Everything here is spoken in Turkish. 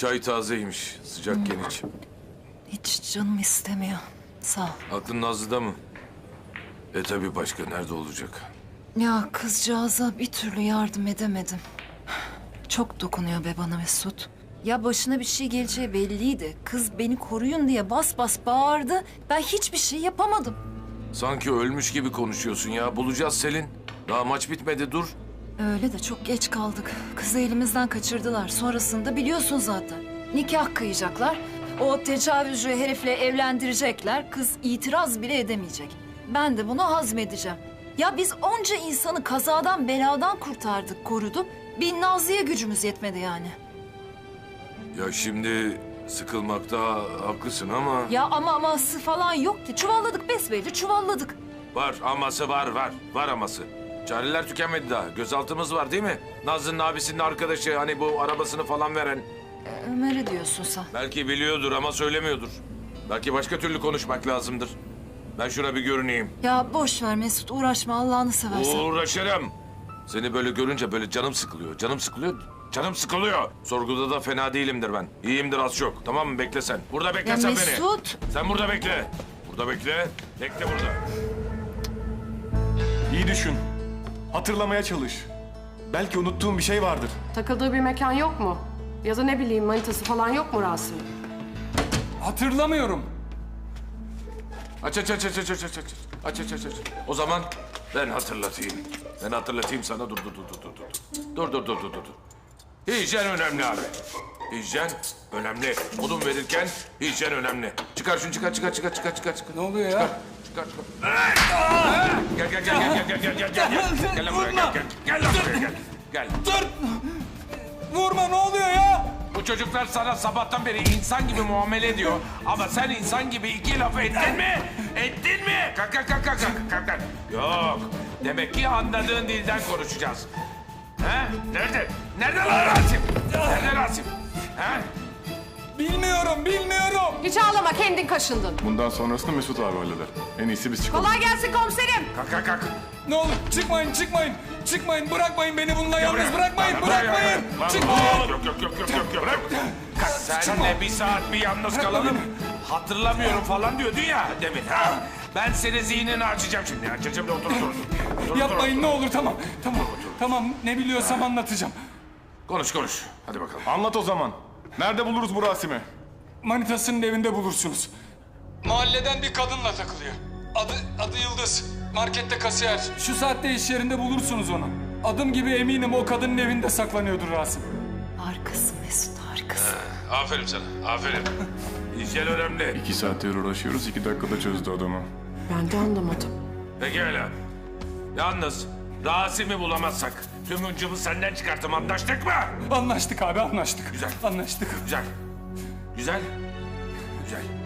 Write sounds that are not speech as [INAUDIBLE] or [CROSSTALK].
Çay tazeymiş. Sıcakken iç. Hiç canım istemiyor. Sağ ol. Aklın Nazlı'da mı? E tabii başka nerede olacak? Ya kızcağıza bir türlü yardım edemedim. Çok dokunuyor be bana Mesut. Ya başına bir şey geleceği belliydi. Kız beni koruyun diye bas bas bağırdı. Ben hiçbir şey yapamadım. Sanki ölmüş gibi konuşuyorsun ya. Bulacağız Selin. Daha maç bitmedi dur. Öyle de çok geç kaldık. Kızı elimizden kaçırdılar. Sonrasında biliyorsun zaten. Nikah kıyacaklar. O tecavüzcü herifle evlendirecekler. Kız itiraz bile edemeyecek. Ben de bunu hazmedeceğim. Ya biz onca insanı kazadan beladan kurtardık, koruduk. Bir Nazlı'ya gücümüz yetmedi yani. Ya şimdi sıkılmakta haklısın ama... Ya ama aması falan yok ki. Çuvalladık besbelli çuvalladık. Var aması var var. Var aması. Çareler tükenmedi daha. Gözaltımız var değil mi? Nazlı'nın abisinin arkadaşı hani bu arabasını falan veren. Ee, Ömer'e diyorsun sen. Belki biliyordur ama söylemiyordur. Belki başka türlü konuşmak lazımdır. Ben şuna bir görüneyim. Ya boş ver Mesut uğraşma Allah'ını seversen. Uğraşırım. Seni böyle görünce böyle canım sıkılıyor. Canım sıkılıyor. Canım sıkılıyor. Sorguda da fena değilimdir ben. İyiyimdir az çok. Tamam mı? Bekle sen. Burada bekle Ya sen Mesut. beni. Sen burada bekle. Burada bekle. Bekle burada. İyi düşün. Hatırlamaya çalış. Belki unuttuğun bir şey vardır. Takıldığı bir mekan yok mu? Ya da ne bileyim manitası falan yok mu Rasim? Hatırlamıyorum. Aç aç aç aç aç aç aç aç. Aç aç aç aç. O zaman ben hatırlatayım. Ben hatırlatayım sana. Dur dur dur dur dur dur. Dur dur dur dur dur. dur. Hijyen önemli abi. Hijyen önemli. Odun verirken hijyen önemli. Çıkar şunu çıkar çıkar çıkar çıkar çıkar. çıkar. Ne oluyor ya? Çıkar çıkar. çıkar. Gel gel gel gel gel gel gel gel. Gel gel gel. Gel gel. Gel. Dur. Vurma ne oluyor ya? Bu çocuklar sana sabahtan beri insan gibi muamele ediyor. Ama sen insan gibi iki laf ettin mi? Ettin mi? Kalk kalk kalk kalk kalk kalk. Yok. Demek ki anladığın dilden konuşacağız. Ha? Nerede? Nerede lan Rasim? Nerede Rasim? He? Bilmiyorum, bilmiyorum. Hiç ağlama kendin kaşındın. Bundan sonrasını Mesut abi halleder. En iyisi biz çıkalım. Kolay gelsin komiserim. Kalk kalk kalk. Ne olur çıkmayın, çıkmayın. Çıkmayın, bırakmayın beni bununla yalnız buraya. bırakmayın, Bana buraya bırakmayın. gel. Çıkmayın. Yok yok yok yok yok yok. Bırak. Senle bir saat bir yalnız kalalım. Hatırlamıyorum falan diyordun ya demin. Ha? Ben senin zihnini açacağım şimdi. Açacağım da otur otur. otur. Otur, Yapmayın otur. ne olur tamam. Tamam, tamam ne biliyorsam anlatacağım. Konuş konuş. Hadi bakalım. Anlat o zaman. Nerede buluruz bu Rasim'i? Manitasının evinde bulursunuz. Mahalleden bir kadınla takılıyor. Adı, adı Yıldız. Markette kasiyer. Şu saatte iş yerinde bulursunuz onu. Adım gibi eminim o kadının evinde saklanıyordur Rasim. Harikasın Mesut harikasın. Aferin sana. Aferin. [LAUGHS] Hijyen önemli. İki saattir uğraşıyoruz. iki dakikada çözdü adamı. Ben de anlamadım. Pekala. Yalnız Rasim'i bulamazsak tüm hıncımı senden çıkartım. Anlaştık mı? Anlaştık abi anlaştık. Güzel. Anlaştık. Güzel. Güzel. Güzel.